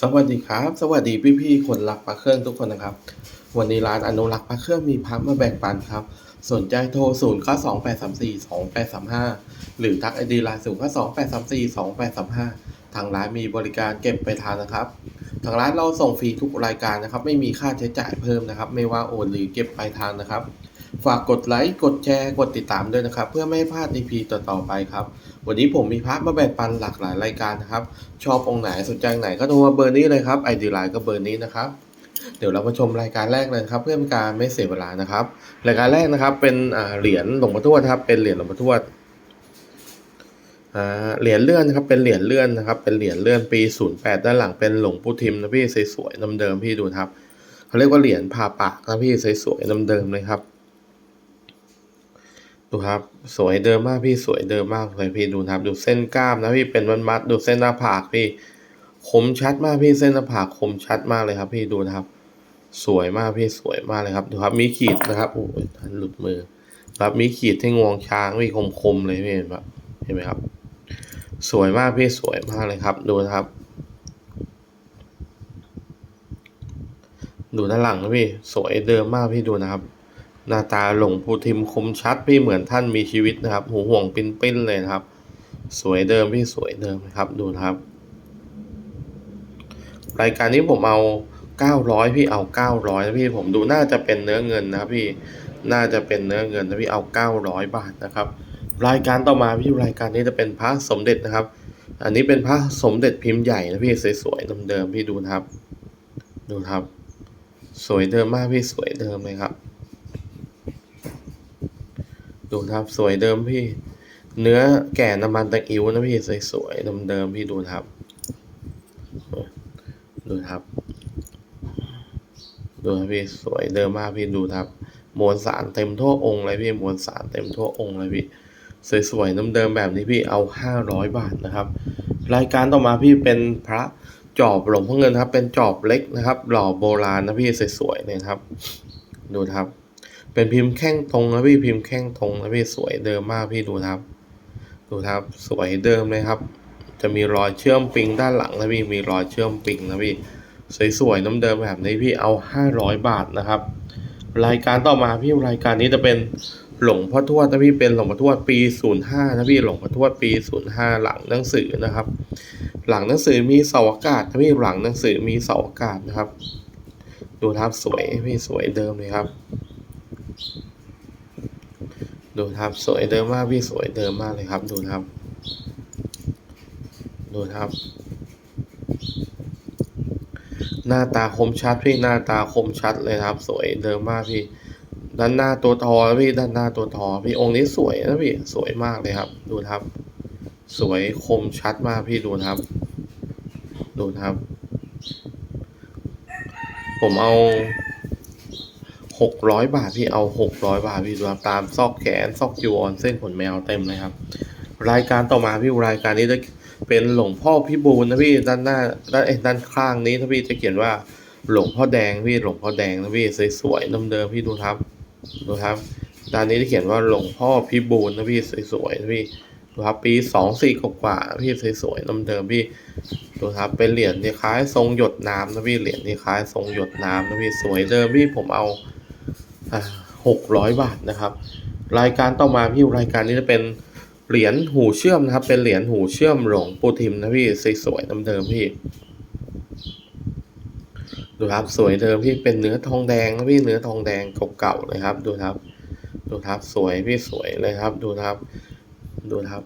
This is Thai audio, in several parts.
สวัสดีครับ สวัสดีพี่ๆคนรักพระเครื่องทุกคนนะครับ วันนี้ร้านอนุรักษ์พระเครื่องมีพักมาแบ่งปันครับ สนใจโทร 0 9 2 8 3 4 2 8 3 5 หรือทักไอดีไลน์0 9 2 8 3 4 2 8 3 5 ทางร้านมีบริการเก็บไปทานนะครับ ทางร้านเราส่งฟรีทุกรายการนะครับ ไม่มีค่าใช้จ่ายเพิ่มนะครับ ไม่ว่าโอนหรือเก็บปลายทางนะครับ ฝากกดไลค์ กดแชร์ กดติดตามด้วยนะครับ เพื่อไม่ให้พลาด EP ต่อๆไปครับ วันนี้ผมมีพระมาแบ่งปันหลากหลายรายการนะครับ ชอบองค์ไหนสนใจไหนก็โทรมาเบอร์นี้เลยครับไอดีไลน์ก็เบอร์นี้นะครับ เดี๋ยวเรามาชมรายการแรกเลยครับ เพื่อเป็นการไม่เสียเวลานะครับ รายการแรกนะครับ เป็นเหรียญหลวงพ่อทวดครับ เป็นเหรียญหลวงพ่อทวดเหรียญเลื่อนนะครับเป็นเหรียญเลื่อนนะครับ เป็นเหรียญเลื่อนปี 08 ด้านหลังเป็นหลวงปู่ทิมนะพี่สวยๆเดิมๆพี่ดูครับเขาเรียกว่าเหรียญผ่าปากนะพี่สวยๆเดิมๆเลยครับ ดูครับ สวยเดิมมากพี่สวยเดิมมากเลยพี่ดูครับ ดูเส้นกล้ามนะพี่เป็นมัดๆดูเส้นหน้าผากพี่คมชัดมากพี่เส้นหน้าผากคมชัดมากเลยครับ พี่ดูนะครับ สวยมากพี่สวยมากเลยครับ ดูครับมีขีดนะครับโอ้ยทันหลุดมือ ครับมีขีดที่งวงช้างพี่คมๆเลยพี่เห็นปะเห็นไหมครับ สวยมากพี่สวยมากเลยครับ ดูนะครับ ดูด้านหลังนะพี่สวยเดิมมากพี่ดูนะครับ หน้าตาหลงพูทิมคมชัดพี่เหมือนท่านมีชีวิตนะครับ หูห่วงปิ้นปิ้นๆเลยนะครับ สวยเดิมพี่สวยเดิมนะครับดูนะครับ รายการนี้ผมเอาเก้าร้อยพี่เอาเก้าร้อยนะพี่ผมดูน่าจะเป็นเนื้อเงินนะพี่น่าจะเป็นเนื้อเงินนะพี่เอาเก้าร้อยบาทนะครับ รายการต่อมาพี่รายการนี้จะเป็นพระสมเด็จนะครับ อันนี้เป็นพระสมเด็จพิมพ์ใหญ่นะพี่สวยๆเดิมๆพี่ดูนะครับ ดูครับ สวยเดิมมากพี่สวยเดิมเลยครับ ดูครับสวยเดิมพี่ เนื้อแก่น้ำมันตะอิ๋วนะพี่สวยๆเดิมๆพี่ดูครับ ดูครับ ดูครับพี่สวยเดิมมากพี่ดูครับมวลสารเต็มทั่วองค์เลยพี่มวลสารเต็มทั่วองค์เลยพี่สวยๆเดิมแบบนี้พี่เอาห้าร้อยบาทนะครับ รายการต่อมาพี่เป็นพระจอบหลวงพ่อเงินครับ เป็นจอบเล็กนะครับ หล่อโบราณนะพี่สวยๆเนี่ยครับ ดูครับ เป็นพิมพ์แข้งตรงนะพี่พิมพ์แข้งตรงนะพี่สวยเดิมมากพี่ดูครับ ดูครับสวยเดิมเลยครับ จะมีรอยเชื่อมปิงด้านหลังนะพี่มีรอยเชื่อมปิงนะพี่สวยๆน้ำเดิมแบบนี้พี่เอาห้าร้อยบาทนะครับ รายการต่อมาพี่รายการนี้จะเป็นหลวงพ่อทวดนะพี่เป็นหลวงพ่อทวดปีศูนย์ห้านะพี่หลวงพ่อทวดปีศูนย์ห้าหลังหนังสือนะครับ หลังหนังสือมีเสาอากาศนะพี่หลังหนังสือมีเสาอากาศนะครับ ดูครับสวยพี่สวยเดิมเลยครับ ดูครับ สวยเดิมมากพี่สวยเดิมมากเลยครับ ดูครับ ดูครับ หน้าตาคมชัดพี่หน้าตาคมชัดเลยครับ สวยเดิมมากพี่ ด้านหน้าตัวทอพี่ด้านหน้าตัวทอพี่องค์นี้สวยนะพี่สวยมากเลยครับ ดูครับ สวยคมชัดมากพี่ดูครับ ดูครับ ผมเอา หกร้อยบาทพี่เอาหกร้อยบาทพี่ดูครับตามซอกแขนซอกจีวรเส้นขนแมวเต็มเลยครับ รายการต่อมาพี่รายการนี้จะเป็นหลวงพ่อพี่บูลนะพี่ด้านหน้าด้านเอ้ด้านข้างนี้ถ้าพี่จะเขียนว่าหลวงพ่อแดงพี่หลวงพ่อแดงนะพี่สวยๆเดิมๆพี่ดูครับดูครับด้านนี้จะเขียนว่าหลวงพ่อพี่บูลนะพี่สวยๆนะพี่ดูครับปีสองสี่กว่าพี่สวยๆเดิมๆพี่ดูครับเป็นเหรียญที่คล้ายทรงหยดน้ำนะพี่เหรียญที่คล้ายทรงหยดน้ำนะพี่สวยเดิมพี่ผมเอา หกร้อยบาทนะครับ รายการต่อมาพี่รายการนี้จะเป็นเหรียญหูเชื่อมนะครับ เป็นเหรียญหูเชื่อมหลวงปู่ทิมนะพี่สวยๆเดิมๆพี่ดูครับสวยเดิมพี่เป็นเนื้อทองแดงนะพี่เนื้อทองแดงเก่าๆเลยครับดูครับดูครับสวยพี่สวยเลยครับ ดูครับ ดูครับ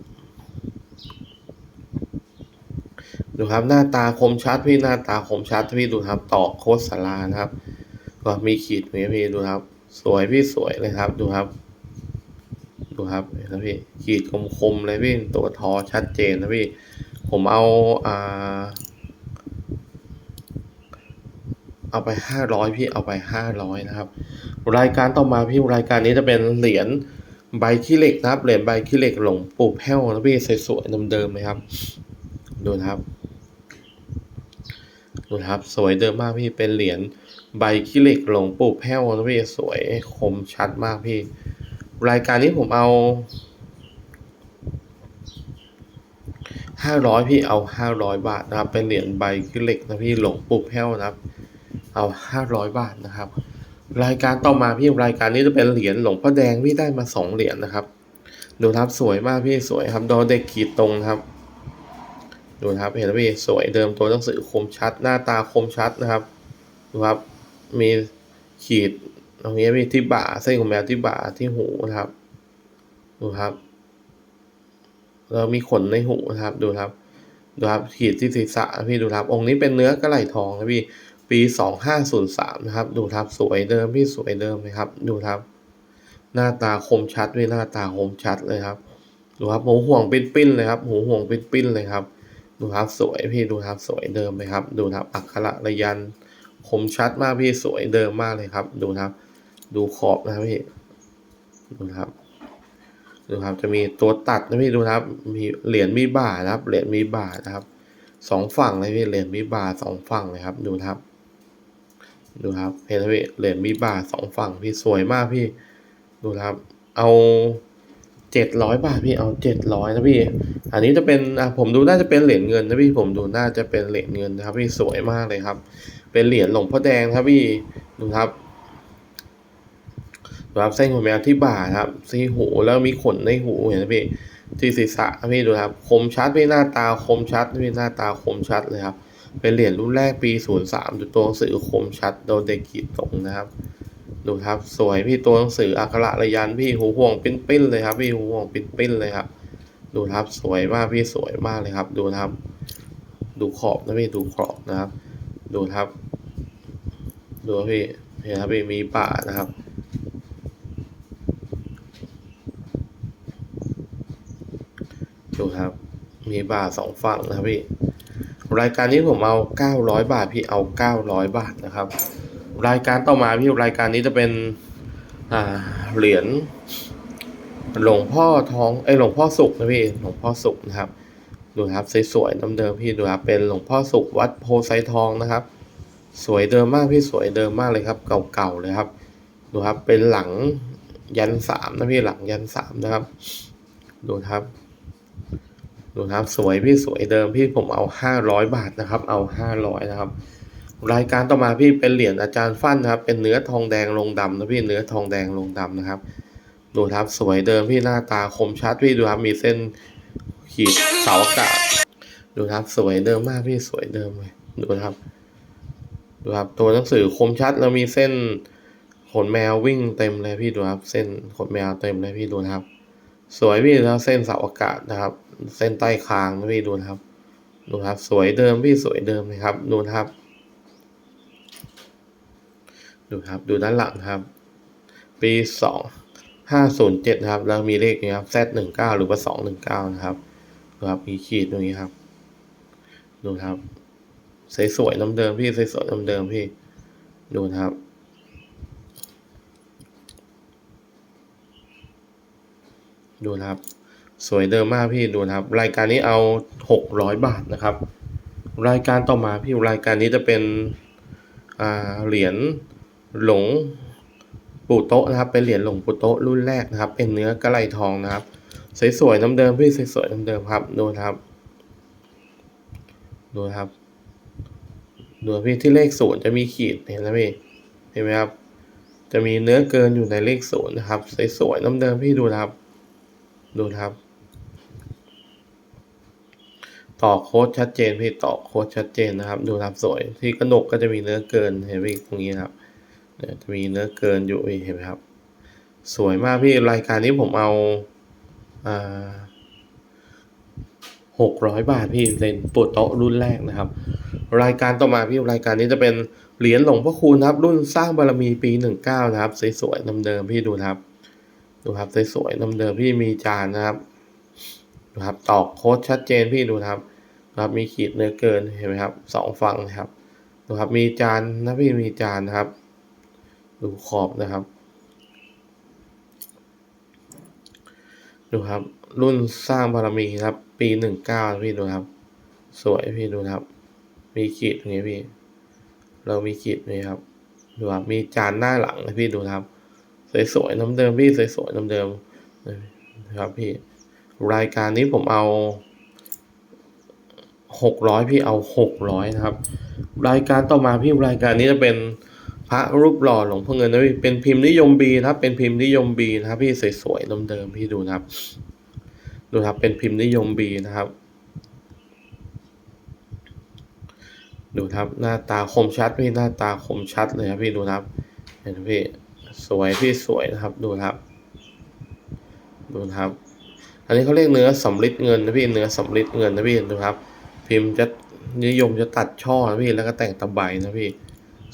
ดูครับหน้าตาคมชัดพี่หน้าตาคมชัดพี่ดูครับตอกโคตรสารานะครับ ก็มีขีดไหมพี่ดูครับ สวยพี่สวยเลยครับ ดูครับ ดูครับเห็นไหมพี่ขีดคมๆเลยพี่ตัวทอชัดเจนนะพี่ ผมเอาอ่าเอาไปห้าร้อยพี่เอาไปห้าร้อยนะครับ รายการต่อมาพี่รายการนี้จะเป็นเหรียญใบขี้เหล็กนะครับเหรียญใบขี้เหล็กหลงปู่แพ้วนะพี่สวยๆเดิมๆเลยครับดูนะครับดูนะครับ สวยเดิมมากพี่เป็นเหรียญ ใบขี้เหล็กหลงปู่แพ้วนะพี่สวยคมชัดมากพี่ รายการนี้ผมเอาห้าร้อยพี่เอาห้าร้อยบาทนะครับ เป็นเหรียญใบคือเหล็กนะพี่หลงปู่แพ้วนะครับ เอาห้าร้อยบาทนะครับ รายการต่อมาพี่รายการนี้จะเป็นเหรียญหลวงพ่อแดงพี่ได้มาสองเหรียญนะครับ ดูครับสวยมากพี่สวยครับดอเด็กขีดตรงครับดูครับเห็นไหมพี่สวยเดิมตัวหนังสือคมชัดหน้าตาคมชัดนะครับดูครับ มีขีดตรงนี้มีที่บ่าเส้นของแมวที่บ่าที่หูนะครับ ดูครับแล้วมีขนในหูนะครับ ดูครับ ดูครับ ขีดที่ศีรษะพี่ดูครับ องค์นี้เป็นเนื้อกระไหล่ทองนะพี่ ปีสองห้าศูนย์สามนะครับ ดูครับ สวยเดิมพี่สวยเดิมเลยครับ ดูครับ หน้าตาคมชัดพี่หน้าตาคมชัดเลยครับ ดูครับหูห่วงปิ้นปิ้นๆเลยครับหูห่วงปิ้นปิ้นๆเลยครับ ดูครับสวยพี่ดูครับสวยเดิมเลยครับ ดูครับอักขระระยัน คมชัดมากพี่สวยเดิมมากเลยครับ ดูนะครับ ดูขอบนะพี่ดูนะครับดูครับจะมีตัวตัดนะพี่ดูนะครับ มีเหรียญมีบ่านะครับ เหรียญมีบ่านะครับสองฝั่งเลยพี่เหรียญมีบ่าสองฝั่งเลยครับ ดูนะครับ ดูครับเห็นไหมพี่เหรียญมีบ่าสองฝั่งพี่สวยมากพี่ ดูนะครับ เอาเจ็ดร้อยบาทพี่เอาเจ็ดร้อยนะพี่ อันนี้จะเป็นอะผมดูน่าจะเป็นเหรียญเงินนะพี่ผมดูน่าจะเป็นเหรียญเงินนะครับ พี่สวยมากเลยครับ เป็นเหรียญหลวงพ่อแดงครับพี่ดูครับดูครับเส้นของแมวที่บ่าครับที่หูแล้วมีขนในหูเห็นไหมพี่ที่ศีรษะพี่ดูครับ คมชัดพี่หน้าตาคมชัดพี่หน้าตาคมชัดเลยครับ เป็นเหรียญรุ่นแรกปีศูนย์สามดูตัวหนังสือคมชัดโดนเด็กขีดตรงนะครับ ดูครับสวยพี่ตัวหนังสืออักขระระยันพี่หูห่วงปิ้นๆเลยครับ พี่หูห่วงปิ้นๆเลยครับ ดูครับสวยมากพี่สวยมากเลยครับ ดูครับ ดูขอบนะพี่ดูขอบนะครับ ดูครับ ดูพี่เห็นครับพี่มีป่านะครับ ดูครับ มีบาสองฝั่งนะครับพี่ รายการนี้ผมเอาเก้าร้อยบาทพี่เอาเก้าร้อยบาทนะครับ รายการต่อมาพี่รายการนี้จะเป็นอ่าเหรียญหลวงพ่อทองไอหลวงพ่อสุขนะพี่หลวงพ่อสุขนะครับ ดูครับสวยๆน้ำเดิมพี่ดูครับเป็นหลวงพ่อสุขวัดโพไซทองนะครับ สวยเดิมมากพี่สวยเดิมมากเลยครับ เก่าๆเลยครับ ดูครับเป็นหลังยันสามนะพี่หลังยันสามนะครับ ดูครับ ดูครับสวยพี่สวยเดิมพี่ผมเอาห้าร้อยบาทนะครับ เอาห้าร้อยนะครับ รายการต่อมาพี่เป็นเหรียญอาจารย์ฟั่นนะครับ เป็นเนื้อทองแดงลงดำนะพี่เนื้อทองแดงลงดำนะครับ ดูครับสวยเดิมพี่หน้าตาคมชัดพี่ดูครับมีเส้น ขีดเสาอากาศดูครับสวยเดิมมากพี่สวยเดิมเลยดูนะครับ ดูครับ ตัวหนังสือคมชัดแล้วมีเส้นขนแมววิ่งเต็มเลยพี่ดูครับ เส้นขนแมวเต็มเลยพี่ดูนะครับ สวยพี่แล้วเส้นเสาอากาศนะครับ เส้นใต้คางนะพี่ดูนะครับ ดูครับ สวยเดิมพี่สวยเดิมเลยครับดูนะครับ ดูครับ ดูด้านหลังครับ ปีสองห้าศูนย์เจ็ดครับ แล้วมีเลขนี้ครับ Z หนึ่งเก้าหรือว่าสองหนึ่งเก้านะครับ ครับมีขีดตรงนี้ครับ ดูครับสวยๆน้ำเดิมพี่สวยๆน้ำเดิมพี่ ดูครับดูนะครับ สวยเดิมมากพี่ดูนะครับ รายการนี้เอาหกร้อยบาทนะครับ รายการต่อมาพี่รายการนี้จะเป็นเหรียญหลงปูโต๊ะนะครับ เป็นเหรียญหลงปูโต๊ะรุ่นแรกนะครับ เป็นเนื้อกระไหลทองนะครับ สวยๆน้ำเดิมพี่สวยๆน้ำเดิมครับ ดูนะครับ ดูนะครับ ดูพี่ที่เลขศูนย์จะมีขีดเห็นไหมพี่เห็นไหมครับ จะมีเนื้อเกินอยู่ในเลขศูนย์นะครับสวยๆน้ำเดิมพี่ดูนะครับ ดูนะครับ ต่อโค้ดชัดเจนพี่ต่อโค้ดชัดเจนนะครับ ดูนะครับสวยที่กระหนกก็จะมีเนื้อเกินเห็นไหมพี่ตรงนี้ครับจะมีเนื้อเกินอยู่เห็นไหมครับ สวยมากพี่รายการนี้ผมเอา หกร้อยบาทพี่เป็นปูโต๊ะรุ่นแรกนะครับ รายการต่อมาพี่รายการนี้จะเป็นเหรียญหลวงพ่อคูณครับ รุ่นสร้างบารมีปีหนึ่งเก้านะครับสวยๆเดิมๆพี่ดูครับ ดูครับสวยๆเดิมๆพี่มีจานนะครับดูครับตอกโค้ดชัดเจนพี่ดูครับครับมีขีดเนื้อเกินเห็นไหมครับสองฝั่งนะครับดูครับมีจานนะพี่มีจานนะครับ ดูขอบนะครับ ดูครับ รุ่นสร้างบารมีครับ ปีหนึ่งเก้าพี่ดูครับ สวยพี่ดูครับ มีขีดตรงนี้พี่ เรามีขีดไหมครับดูครับมีจานหน้าหลังนะพี่ดูครับ สวยๆน้ำเดิมพี่สวยๆน้ำเดิมนะครับพี่ รายการนี้ผมเอาหกร้อยพี่เอาหกร้อยนะครับ รายการต่อมาพี่รายการนี้จะเป็น พระรูปหล่อหลวงพ่อเงินนะพี่เป็นพิมพ์นิยมบีนะครับ เป็นพิมพ์นิยมบีนะครับพี่สวยๆเดิมๆพี่ดูนะครับ ดูครับเป็นพิมพ์นิยมบีนะครับ ดูครับหน้าตาคมชัดพี่หน้าตาคมชัดเลยครับพี่ดูนะครับ เห็นไหมพี่สวยพี่สวยนะครับดูครับ ดูครับ อันนี้เขาเรียกเนื้อสำริดเงินนะพี่เนื้อสำริดเงินนะพี่ดูครับ พิมพ์จะนิยมจะตัดช่อนะพี่แล้วก็แต่งตะไบนะพี่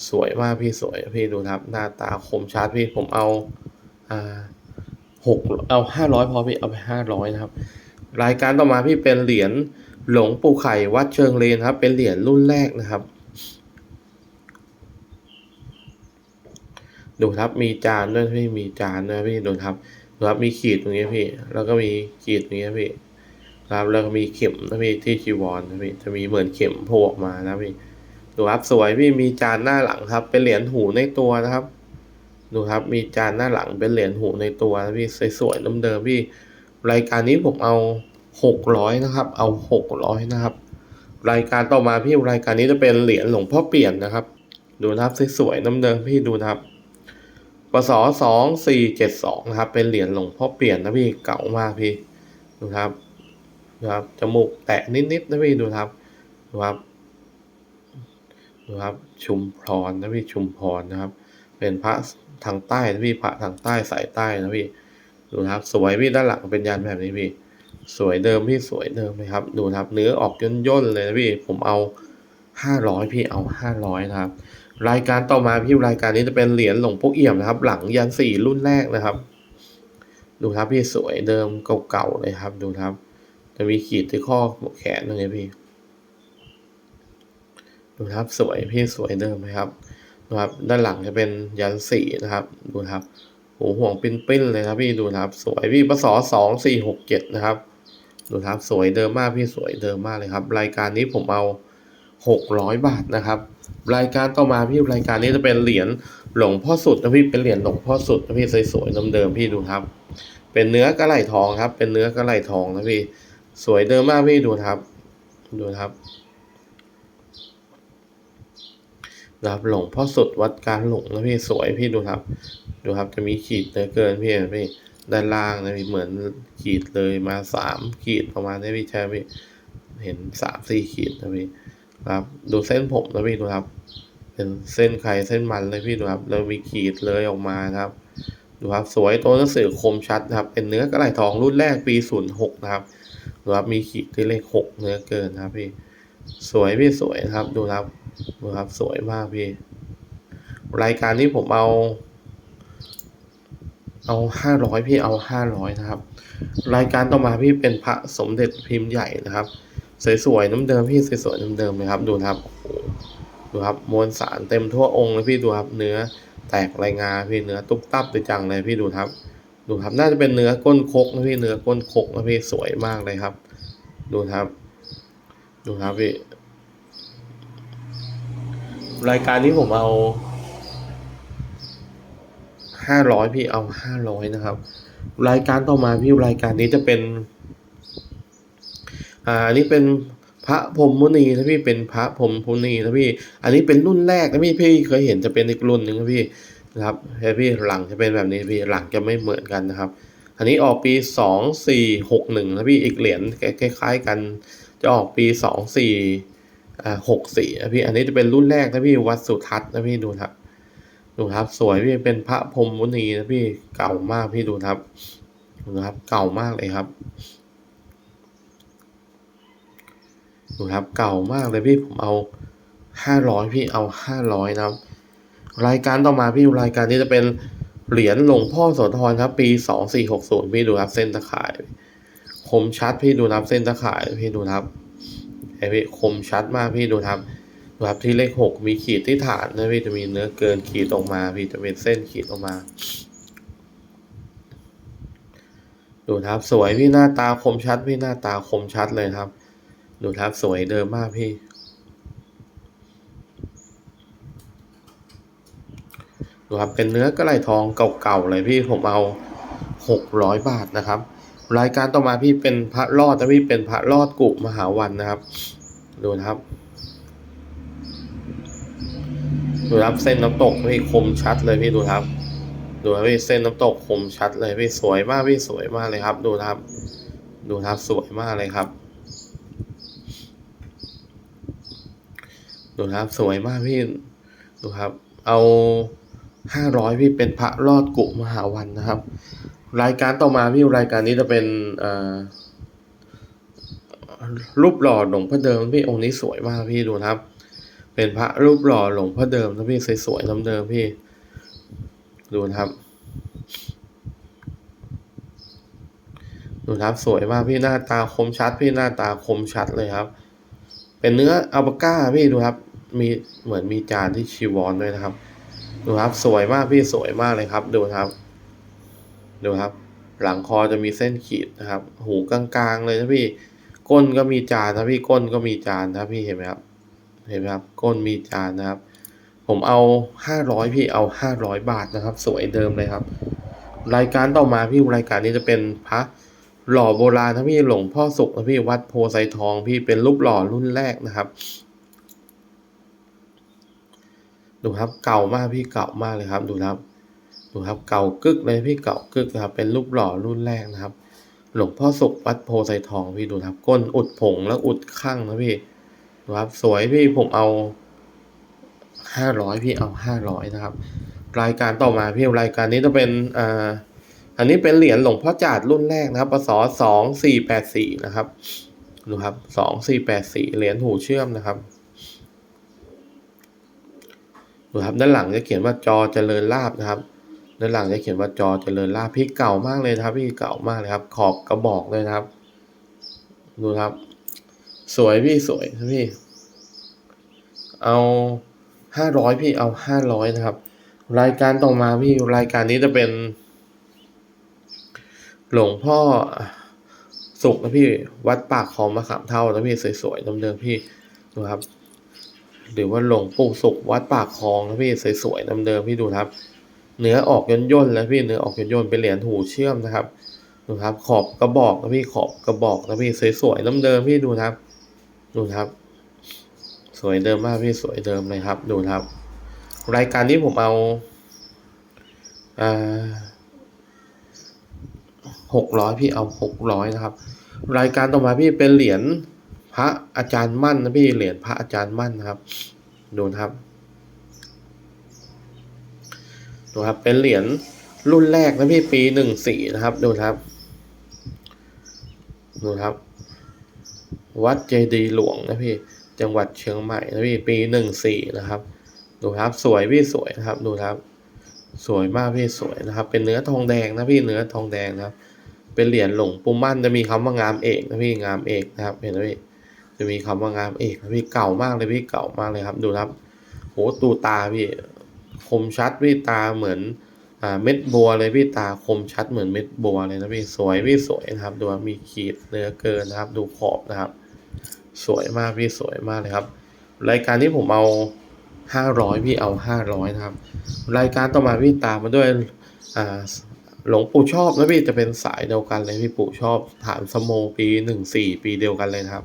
สวยมากพี่สวยพี่ดูนะครับ หน้าตาคมชัดพี่ผมเอาอ่าหกเอาห้าร้อยพอพี่เอาไปห้าร้อยนะครับ รายการต่อมาพี่เป็นเหรียญหลงปูไข่วัดเชิงเลนครับ เป็นเหรียญรุ่นแรกนะครับ ดูครับมีจานด้วยพี่มีจานด้วยพี่ดูครับดูครับมีขีดตรงนี้พี่ แล้วก็มีขีดตรงนี้พี่ครับแล้วก็มีเข็มนะพี่ที่จีวรนะพี่จะมีเหมือนเข็มโผล่ออกมานะพี่ ดูครับสวยพี่มีจานหน้าหลังครับ เป็นเหรียญหูในตัวนะครับ ดูครับมีจานหน้าหลังเป็นเหรียญหูในตัวนะพี่สวยๆเดิมๆพี่ รายการนี้ผมเอาหกร้อยนะครับ เอาหกร้อยนะครับ รายการต่อมาพี่รายการนี้จะเป็นเหรียญหลวงพ่อเปลี่ยนนะครับ ดูนะครับสวยๆเดิมๆพี่ดูนะครับปศสองสี่เจ็ดสองนะครับ เป็นเหรียญหลวงพ่อเปลี่ยนนะพี่เก่ามากพี่ดูครับนะครับจมูกแตะนิดๆนะพี่ดูครับดูครับ ดูครับชุมพรนะพี่ชุมพรนะครับ เป็นพระทางใต้นะพี่พระทางใต้สายใต้นะพี่ดูนะครับสวยพี่ด้านหลังเป็นยันแบบนี้พี่ สวยเดิมพี่สวยเดิมเลยครับดูนะครับ เนื้อออกย่นๆเลยนะพี่ผมเอาห้าร้อยพี่เอาห้าร้อยนะครับ รายการต่อมาพี่รายการนี้จะเป็นเหรียญหลวงพ่อเอี่ยมนะครับ หลังยันสี่รุ่นแรกนะครับ ดูครับพี่สวยเดิมเก่าๆเลยครับ ดูครับ จะมีขีดที่ข้อแขนตรงนี้พี่ ดูครับสวยพี่สวยเดิมไหมครับดูครับ ด้านหลังจะเป็นยันสีนะครับ ดูครับหูห่วงปิ้นๆเลยครับพี่ดูครับ สวยพี่ปศสองสี่หกเจ็ดนะครับ ดูครับสวยเดิมมากพี่สวยเดิมมากเลยครับ รายการนี้ผมเอาหกร้อยบาทนะครับ รายการต่อมาพี่รายการนี้จะเป็นเหรียญหลวงพ่อสุดนะพี่เป็นเหรียญหลวงพ่อสุดนะพี่สวยๆเดิมๆพี่ดูครับ เป็นเนื้อกระไหลทองครับ เป็นเนื้อกระไหลทองนะพี่ สวยเดิมมากพี่ดูครับ ดูครับ นะครับหลงพ่อสุดวัดการหลงนะพี่สวยพี่ดูครับ ดูครับจะมีขีดเนื้อเกินพี่นไหมพี่ด้านล่างนะพี่เหมือนขีดเลยมาสามขีดประมาณนี้พี่ใช่พี่เห็นสามสี่ขีดนะพี่ครับ ดูเส้นผมนะพี่ดูครับเป็นเส้นไขเส้นมันเลยพี่ดูครับแล้วมีขีดเลยออกมาครับ ดูครับสวยตัวหนังสือคมชัดครับ เป็นเนื้อกระไหลทองรุ่นแรกปีศูนย์หกนะครับดูครับมีขีดที่เลขหกเนื้อเกินนะครับพี่ สวยพี่สวยนะครับดูครับ ดูครับสวยมากพี่ รายการนี้ผมเอา เอาห้าร้อยพี่เอาห้าร้อยนะครับ รายการต่อมาพี่เป็นพระสมเด็จพิมพ์ใหญ่นะครับ สวยๆน้ำเดิมพี่สวยๆน้ำเดิมเลยครับ ดูนะครับดูครับมวลสารเต็มทั่วองค์เลยพี่ดูครับ เนื้อแตกรายงาพี่เนื้อตุ๊บตับไปจังเลยพี่ดูครับ ดูครับน่าจะเป็นเนื้อก้นคกนะพี่เนื้อก้นคกนะพี่สวยมากเลยครับ ดูครับ ดูครับพี่ รายการนี้ผมเอาห้าร้อยพี่เอาห้าร้อยนะครับ รายการต่อมาพี่รายการนี้จะเป็น อ่าอันนี้เป็นพระพรมมุนีนะพี่เป็นพระพรมมุนีนะพี่ อันนี้เป็นรุ่นแรกนะพี่พี่เคยเห็นจะเป็นอีกรุ่นหนึ่งนะพี่นะครับแต่พี่หลังจะเป็นแบบนี้พี่หลังจะไม่เหมือนกันนะครับ อันนี้ออกปีสองสี่หกหนึ่งนะพี่อีกเหรียญคล้ายๆกัน จะออกปีสองสี่ อ่าหกสี่นะพี่ อันนี้จะเป็นรุ่นแรกนะพี่วัดสุทัศน์นะพี่ดูครับ ดูครับ สวยพี่เป็นพระพรมมุนีนะพี่เก่ามากพี่ดูครับดูครับ เก่ามากเลยครับดูครับเก่ามากเลยพี่ผมเอาห้าร้อยพี่เอาห้าร้อยนะครับรายการต่อมาพี่รายการนี้จะเป็นเหรียญหลวงพ่อโสธรครับ ปีสองสี่หกศูนย์พี่ดูครับเส้นตะข่าย คมชัดพี่ดูนะครับเส้นตะข่ายพี่ดูนะครับ พี่คมชัดมากพี่ดูครับดูครับที่เลขหกมีขีดที่ฐานนะพี่จะมีเนื้อเกินขีดออกมา พี่จะเป็นเส้นขีดออกมา ดูครับสวยพี่หน้าตาคมชัดพี่หน้าตาคมชัดเลยครับ ดูครับสวยเดิมมากพี่ดูครับเป็นเนื้อกระไหลทองเก่าๆเลยพี่ผมเอาหกร้อยบาทนะครับ รายการต่อมาพี่เป็นพระรอดนะพี่เป็นพระรอดกุมหาวันนะครับ ดูนะครับ ดูนะครับเส้นน้ำตกพี่คมชัดเลยพี่ดูครับ ดูครับพี่เส้นน้ำตกคมชัดเลยพี่สวยมากพี่สวยมากเลยครับ ดูนะครับ ดูนะครับสวยมากเลยครับ ดูนะครับสวยมากพี่ ดูครับ เอาห้าร้อยพี่เป็นพระรอดกุมหาวันนะครับ รายการต่อมาพี่รายการนี้จะเป็นรูปหล่อหลวงพ่อเดิมพี่องค์นี้สวยมากพี่ดูครับ เป็นพระรูปหล่อหลวงพ่อเดิมนะพี่สวยๆน้ำเดิมพี่ ดูนะครับดูนะครับสวยมากพี่หน้าตาคมชัด พี่หน้าตาคมชัดเลยครับ เป็นเนื้ออัลปาก้าพี่ดูครับ มีเหมือนมีจานที่ชีวอนด้วยนะครับ ดูครับสวยมากพี่สวยมากเลยครับ ดูครับ ดูครับ หลังคอจะมีเส้นขีดนะครับ หูกลางๆเลยนะพี่ก้นก็มีจานนะพี่ก้นก็มีจานนะพี่เห็นไหมครับ เห็นไหมครับ ก้นมีจานนะครับ ผมเอาห้าร้อยพี่เอาห้าร้อยบาทนะครับ สวยเดิมเลยครับ รายการต่อมาพี่รายการนี้จะเป็นพระหล่อโบราณนะพี่หลวงพ่อสุขนะพี่วัดโพไซทองพี่เป็นรูปหล่อรุ่นแรกนะครับ ดูครับเก่ามากพี่เก่ามากเลยครับ ดูครับ ดูครับเก่ากึกเลยพี่เก่ากึกนะครับ เป็นรูปหล่อรุ่นแรกนะครับ หลวงพ่อสุขวัดโพไซทองพี่ดูครับ ก้นอุดผงแล้วอุดข้างนะพี่ดูครับสวยพี่ผมเอาห้าร้อยพี่เอาห้าร้อยนะครับ รายการต่อมาพี่รายการนี้จะเป็นอ่าอันนี้เป็นเหรียญหลวงพ่อจาดรุ่นแรกนะครับปศสองสี่แปดสี่นะครับดูครับสองสี่แปดสี่เหรียญหูเชื่อมนะครับดูครับด้านหลังจะเขียนว่าจอเจริญลาบนะครับ ด้านหลังจะเขียนว่าจอเจริญลาพี่เก่ามากเลยครับพี่เก่ามากเลยครับ ขอบกระบอกเลยนะครับ ดูครับ สวยพี่สวยนะพี่ เอาห้าร้อยพี่เอาห้าร้อยนะครับ รายการต่อมาพี่รายการนี้จะเป็น หลวงพ่อสุขนะพี่วัดปากคลองมะขามเท่านะพี่สวยๆเดิมๆพี่ดูครับ หรือว่าหลวงปู่สุขวัดปากคลองนะพี่สวยๆเดิมๆพี่ดูครับ เนื้อออกย่นย่นแล้วพี่เนื้อออกย่นย่นเป็นเหรียญหูเชื่อมนะครับดูครับขอบกระบอกนะพี่ขอบกระบอกนะพี่สวยๆเดิมๆพี่ดูครับ ดูครับ สวยเดิมมากพี่สวยเดิมเลยครับ ดูครับ รายการนี้ผมเอาอ่าหกร้อยพี่เอาหกร้อยนะครับ รายการต่อมาพี่เป็นเหรียญพระอาจารย์มั่นนะพี่เหรียญพระอาจารย์มั่นนะครับ ดูนะครับ ดูครับ เป็นเหรียญรุ่นแรกนะพี่ปีหนึ่งสี่นะครับ ดูครับ ดูครับ วัดเจดีหลวงนะพี่ จังหวัดเชียงใหม่นะพี่ปีหนึ่งสี่นะครับ ดูครับ สวยพี่สวยนะครับ ดูครับ สวยมากพี่สวยนะครับ เป็นเนื้อทองแดงนะพี่เนื้อทองแดงนะครับ เป็นเหรียญหลวงปู่มั่นจะมีคำว่างามเอกนะพี่งามเอกนะครับ เห็นไหมพี่จะมีคำว่างามเอกนะพี่เก่ามากเลยพี่เก่ามากเลยครับ ดูครับโหตูตาพี่ คมชัดพี่ตาเหมือนอ่าเม็ดบัวเลยพี่ตาคมชัดเหมือนเม็ดบัวเลยนะพี่สวยพี่สวยนะครับดูว่ามีขีดเนื้อเกินนะครับ ดูขอบนะครับ สวยมากพี่สวยมากเลยครับ รายการที่ผมเอาห้าร้อยพี่เอาห้าร้อยนะครับ รายการต่อมาพี่ตามมาด้วยอ่าหลวงปู่ชอบนะพี่จะเป็นสายเดียวกันเลยพี่ปู่ชอบฐานสโมปีหนึ่งสี่ปีเดียวกันเลยครับ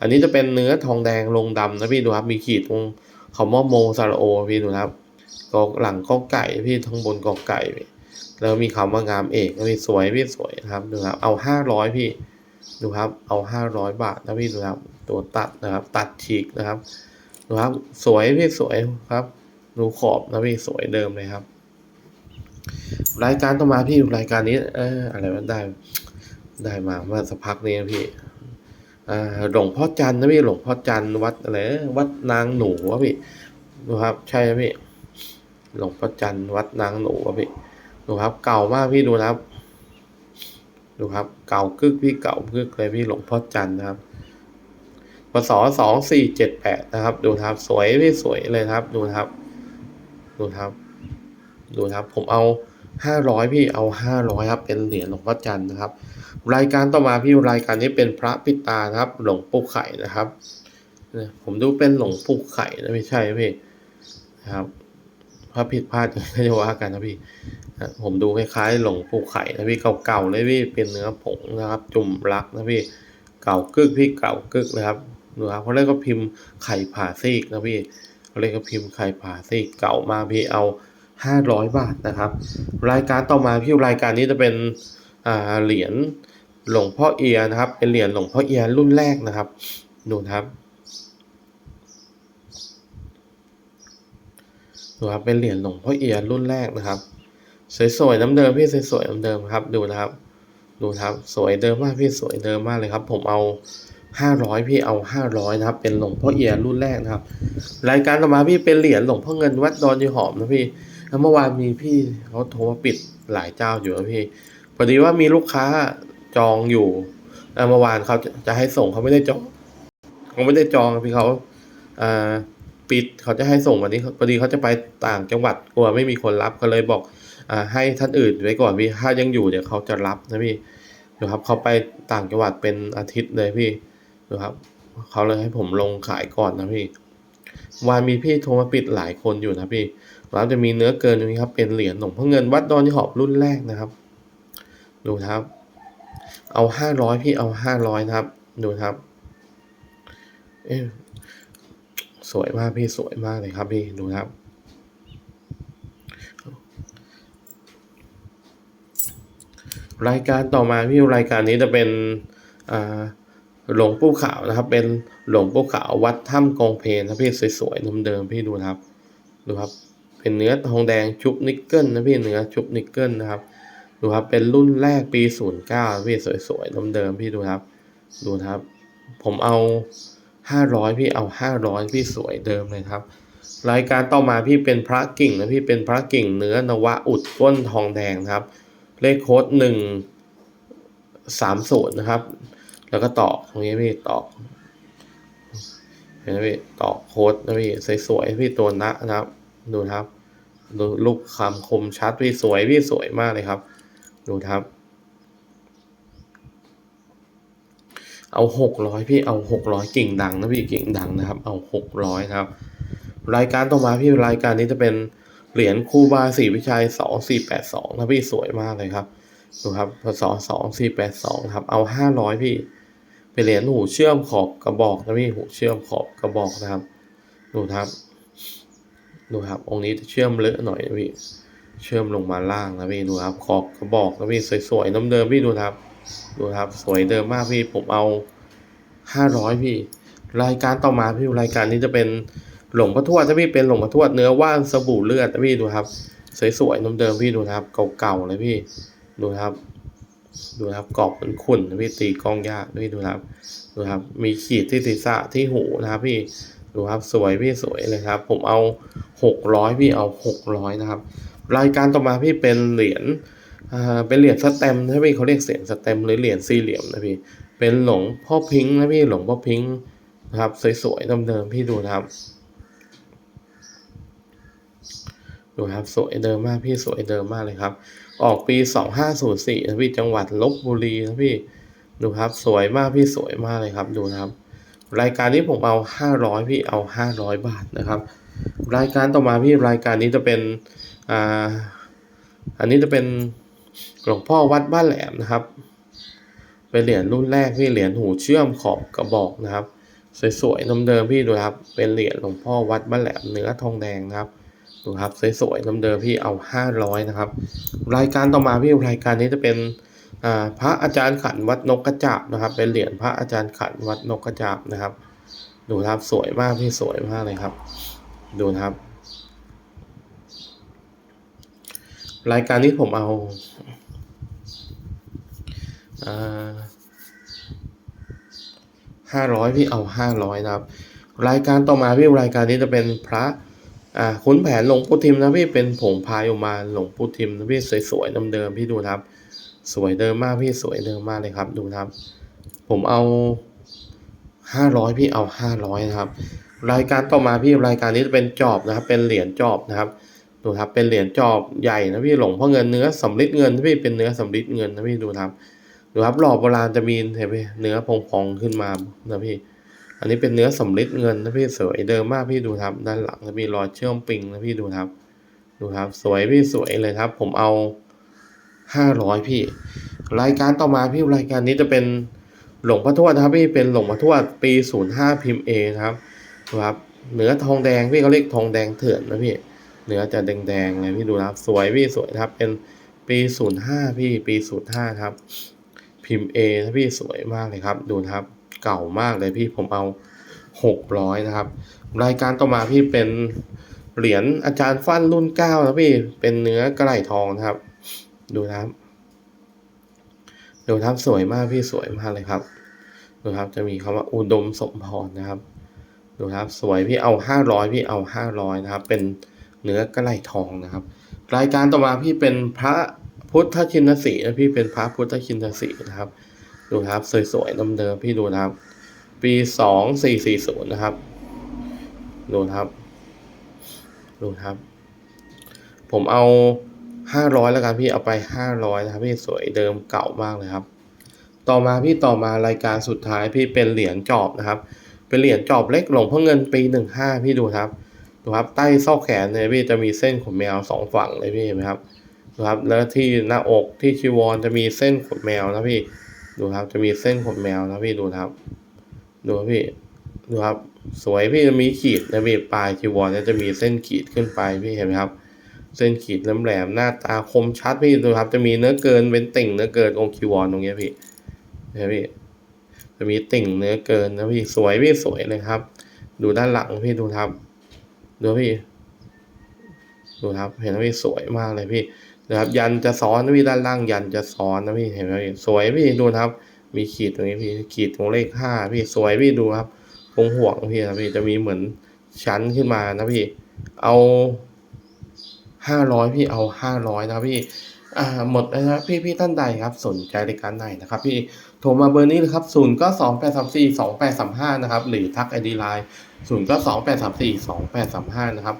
อันนี้จะเป็นเนื้อทองแดงลงดำนะพี่ดูครับมีขีดตรงคำว่าโมซาโอพี่ดูครับ กอหลังกอไก่พี่ทั้งบนกอไก่พี่แล้วมีคำว่างามเอกพี่สวยพี่สวยนะครับดูครับเอาห้าร้อยพี่ดูครับเอาห้าร้อยบาทนะพี่ดูครับตัวตัดนะครับ ตัดฉีกนะครับดูครับสวยพี่สวยครับดูขอบนะพี่สวยเดิมเลยครับ รายการต่อมาพี่รายการนี้เอออะไรมันได้ได้มาเมื่อสักพักนี้นพี่หลวงพ่อจันนะพี่หลวงพ่อจันวัดอะไรวัดนางหนูวะพี่ดูครับ ใช่ไหมพี่ หลวงพ่อจันทร์วัดนางหนูวะพี่ดูครับ เก่ามากพี่ดูนะครับ ดูครับ เก่ากึกพี่เก่ากึกเลยพี่หลวงพ่อจันทร์นะครับพศสองสี่เจ็ดแปดนะครับ ดูครับ สวยพี่สวยเลยครับ ดูครับ ดูครับ ดูครับ ผมเอาห้าร้อยพี่เอาห้าร้อยครับ เป็นเหรียญหลวงพ่อจันทร์นะครับ รายการต่อมาพี่รายการนี้เป็นพระปิตานะครับ หลวงปู่ไข่นะครับผมดูเป็นหลวงปู่ไข่นะไม่ใช่พี่นะครับ ถ้าผิดพลาดก็จะว่ากันนะพี่ ผมดูคล้ายๆหลงปูไข่นะพี่เก่าๆเลยพี่เป็นเนื้อผงนะครับ จุ่มรักนะพี่เก่ากึกพี่เก่ากึกนะครับดูครับเขาเรียกว่าพิมพ์ไข่ผ่าซีกนะพี่เขาเรียกว่าพิมพ์ไข่ผ่าซีกเก่ามากพี่เอาห้าร้อยบาทนะครับ รายการต่อมาพี่รายการนี้จะเป็นเหรียญหลวงพ่อเอียนะครับ เป็นเหรียญหลวงพ่อเอียรุ่นแรกนะครับดูนะครับ ดูครับเป็นเหรียญหลวงพ่อเอียรุ่นแรกนะครับ สวยๆน้ำเดิมพี่สวยๆน้ำเดิมครับดูนะครับ ดูครับสวยเดิมมากพี่สวยเดิมมากเลยครับ ผมเอาห้าร้อยพี่เอาห้าร้อยนะครับ เป็นหลวงพ่อเอียรุ่นแรกนะครับ รายการต่อมาพี่เป็นเหรียญหลวงพ่อเงินวัดดอนยีหอมนะพี่แล้วเมื่อวานมีพี่เขาโทรมาปิดหลายเจ้าอยู่นะพี่พอดีว่ามีลูกค้าจองอยู่แล้วเมื่อวานเขาจะจะให้ส่งเขาไม่ได้จองเขาไม่ได้จองพี่เขาอ่า ปิดเขาจะให้ส่งวันนี้พอดีเขาจะไปต่างจังหวัดกลัวไม่มีคนรับก็เลยบอกอ่าให้ท่านอื่นไว้ก่อนพี่ถ้ายังอยู่เดี๋ยวเขาจะรับนะพี่ดูครับเขาไปต่างจังหวัดเป็นอาทิตย์เลยพี่ดูครับเขาเลยให้ผมลงขายก่อนนะพี่วานมีพี่โทรมาปิดหลายคนอยู่นะพี่แล้วจะมีเนื้อเกินนี้ครับเป็นเหรียญหลวงพ่อเงินวัดดอนยหอบรุ่นแรกนะครับ ดูครับ เอาห้าร้อยพี่เอาห้าร้อยนะครับ ดูครับ เอ๊ะ สวยมากพี่สวยมากเลยครับพี่ดูครับ รายการต่อมาพี่รายการนี้จะเป็นหลวงปู่ขาวนะครับ เป็นหลวงปู่ขาววัดถ้ำกองเพลนะพี่สวยๆเดิมๆพี่ดูนะครับดูครับ เป็นเนื้อทองแดงชุบนิกเกิลนะพี่เนื้อชุบนิกเกิลนะครับดูครับเป็นรุ่นแรกปีศูนย์เก้าพี่สวยๆเดิมๆพี่ดูครับ ดูครับ ผมเอา ห้าร้อยพี่เอาห้าร้อยพี่สวยเดิมเลยครับ รายการต่อมาพี่เป็นพระกิ่งนะพี่เป็นพระกิ่งเนื้อนวะอุดก้นทองแดงครับ เลขโค้ดหนึ่งสามศูนย์นะครับ แล้วก็ต่อตรงนี้พี่ต่อเห็นไหมพี่ต่อโค้ดนะพี่สวยๆพี่ตัวนะนะครับ ดูนะครับ ดูลูกคำคมชัดพี่สวยพี่สวยมากเลยครับ ดูครับ เอาหกร้อยพี่เอาหกร้อยกิ่งดังนะพี่กิ่งดังนะครับ เอาหกร้อยครับ รายการต่อมาพี่รายการนี้จะเป็นเหรียญคูบาศรีวิชัยสองสี่แปดสองนะพี่สวยมากเลยครับดูครับพศสองสี่แปดสองครับ เอาห้าร้อยพี่ เป็นเหรียญหูเชื่อมขอบกระบอกนะพี่หูเชื่อมขอบกระบอกนะครับดูครับดูครับ องค์นี้จะเชื่อมเลอะหน่อยนะพี่ เชื่อมลงมาล่างนะพี่ดูครับ ขอบกระบอกนะพี่สวยๆน้ำเดิมพี่ดูครับ ดูครับสวยเดิมมากพี่ผมเอาห้าร้อยพี่ รายการต่อมาพี่รายการนี้จะเป็นหลงพ่อทวดถ้าพี่เป็นหลงพ่อทวดเนื้อว่านสบู่เลือดนะพี่ดูครับ สวยๆน้ำเดิมพี่ดูครับ เก่าๆเลยพี่ดูครับ ดูครับกรอบเป็นขุ่นนะพี่ตีกล้องยากพี่ดูครับดูครับ มีขีดที่ศีรษะที่หูนะครับพี่ดูครับสวยพี่สวยเลยครับ ผมเอาหกร้อยพี่เอาหกร้อยนะครับ รายการต่อมาพี่เป็นเหรียญ เป็นเหรียญสแตมนะพี่เขาเรียกเสียงสแตมหรือเหรียญสี่เหลี่ยมนะพี่ เป็นหลวงพ่อพิงค์นะพี่หลวงพ่อพิงค์นะครับสวยๆเดิมๆพี่ดูนะครับ ดูครับสวยเดิมมากพี่สวยเดิมมากเลยครับ ออกปีสองห้าศูนย์สี่นะพี่จังหวัดลบบุรีนะพี่ดูครับสวยมากพี่สวยมากเลยครับดูนะครับ รายการนี้ผมเอาห้าร้อยพี่เอาห้าร้อยบาทนะครับ รายการต่อมาพี่รายการนี้จะเป็นอ่าอันนี้จะเป็น หลวงพ่อวัดบ้านแหลมนะครับ เป็นเหรียญรุ่นแรกพี่เหรียญหูเชื่อมขอบกระบอกนะครับ สวยๆเดิมๆพี่ดูครับ เป็นเหรียญหลวงพ่อวัดบ้านแหลมเนื้อทองแดงนะครับดูครับสวยๆเดิมๆพี่เอาห้าร้อยนะครับ รายการต่อมาพี่รายการนี้จะเป็นพระอาจารย์ขันวัดนกกระจาบนะครับ เป็นเหรียญพระอาจารย์ขันวัดนกกระจาบนะครับ ดูครับสวยมากพี่สวยมากเลยครับ ดูครับ รายการนี้ผมเอา ห้าร้อยพี่เอาห้าร้อยนะครับ รายการต่อมาพี่รายการนี้จะเป็นพระอ่าขุนแผนหลวงปู่ทิมนะพี่เป็นผงพายออกมาหลวงปู่ทิมนะพี่สวยๆเดิมๆพี่ดูนะครับ สวยเดิมมากพี่สวยเดิมมากเลยครับดูนะครับ ผมเอาห้าร้อยพี่เอาห้าร้อยนะครับ รายการต่อมาพี่รายการนี้จะเป็นจอบนะครับ เป็นเหรียญจอบนะครับดูครับเป็นเหรียญจอบใหญ่นะพี่หลวงพ่อเงินเนื้อสำริดเงินนะพี่เป็นเนื้อสำริดเงินนะพี่ดูนะครับ ดูครับหล่อโบราณจะมีเห็นไหมเนื้อพองๆขึ้นมานะพี่ อันนี้เป็นเนื้อสำริดเงินนะพี่สวยเดิมมากพี่ดูครับ ด้านหลังจะมีรอยเชื่อมปิงนะพี่ดูครับ ดูครับ สวยพี่สวยเลยครับ ผมเอาห้าร้อยพี่ รายการต่อมาพี่รายการนี้จะเป็นหลวงพ่อทวดนะครับพี่เป็นหลวงพ่อทวดปีศูนย์ห้าพิมพ์เอครับดูครับเนื้อทองแดงพี่เขาเรียกทองแดงเถื่อนนะพี่เนื้อจะแดงๆเลยพี่ดูนะครับ สวยพี่สวยครับ เป็นปีศูนย์ห้าพี่ปีศูนย์ห้าครับ พิมพ์เอนะพี่สวยมากเลยครับ ดูนะครับ เก่ามากเลยพี่ผมเอาหกร้อยนะครับ รายการต่อมาพี่เป็นเหรียญอาจารย์ฟันรุ่นเก้านะพี่ เป็นเนื้อกระไหลทองนะครับ ดูนะครับ ดูครับสวยมากพี่สวยมากเลยครับ ดูครับจะมีคำว่าอุดมสมพรนะครับ ดูครับ สวยพี่เอาห้าร้อยพี่เอาห้าร้อยนะครับ เป็นเนื้อกระไหลทองนะครับ รายการต่อมาพี่เป็นพระ พุทธชินสีนะพี่เป็นพระพุทธชินสีนะครับ ดูครับสวยๆเดิมๆพี่ดูนะครับ ปีสองสี่สี่ศูนย์นะครับ ดูครับ ดูครับ ผมเอาห้าร้อยแล้วกันพี่เอาไปห้าร้อยนะครับพี่สวยเดิมเก่ามากเลยครับ ต่อมาพี่ต่อมารายการสุดท้ายพี่เป็นเหรียญจอบนะครับ เป็นเหรียญจอบเล็กหลวงพ่อเงินปีหนึ่งห้าพี่ดูครับ ดูครับใต้ซอกแขนเนี่ยพี่จะมีเส้นขนแมวสองฝั่งเลยพี่เห็นไหมครับ ครับ แล้วที่หน้าอกที่ชีวรจะมีเส้นขนแมวนะพี่ดูครับ จะมีเส้นขนแมวนะพี่ดูครับ ดูครับพี่ดูครับ สวยพี่จะมีขีดนะพี่ปลายชีวรเนี่ยจะมีเส้นขีดขึ้นไปพี่เห็นไหมครับ เส้นขีดแหลมๆหน้าตาคมชัดพี่ดูครับ จะมีเนื้อเกินเป็นติ่งเนื้อเกินองค์ชีวรตรงเนี้ยพี่เห็นไหมพี่จะมีติ่งเนื้อเกินนะพี่สวยพี่สวยเลยครับ ดูด้านหลังพี่ดูครับ ดูพี่ ดูครับ เห็นไหมพี่สวยมากเลยพี่ นะครับยันจะซ้อนนะพี่ด้านล่างยันจะซ้อนนะพี่เห็นไหมพี่สวยพี่ดูนะครับ มีขีดตรงนี้พี่ขีดตรงเลขห้าพี่สวยพี่ดูครับตรงห่วงพี่นะพี่จะมีเหมือนชั้นขึ้นมานะพี่เอาห้าร้อยพี่เอาห้าร้อยนะพี่อ่าหมดแล้วนะครับพี่พี่ท่านใดครับสนใจรายการไหนนะครับ พี่โทรมาเบอร์นี้เลยครับศูนย์ก็สองแปดสามสี่สองแปดสามห้านะครับหรือทักไอดีไลน์ศูนย์ก็สองแปดสามสี่สองแปดสามห้านะครับ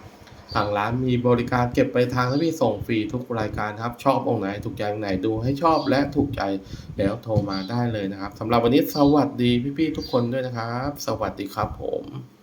ทางร้านมีบริการเก็บไปทางและพี่ส่งฟรีทุกรายการครับ ชอบองค์ไหนถูกใจองไหนดูให้ชอบและถูกใจแล้วโทรมาได้เลยนะครับสำหรับวันนี้สวัสดีพี่ๆทุกคนด้วยนะครับ สวัสดีครับผม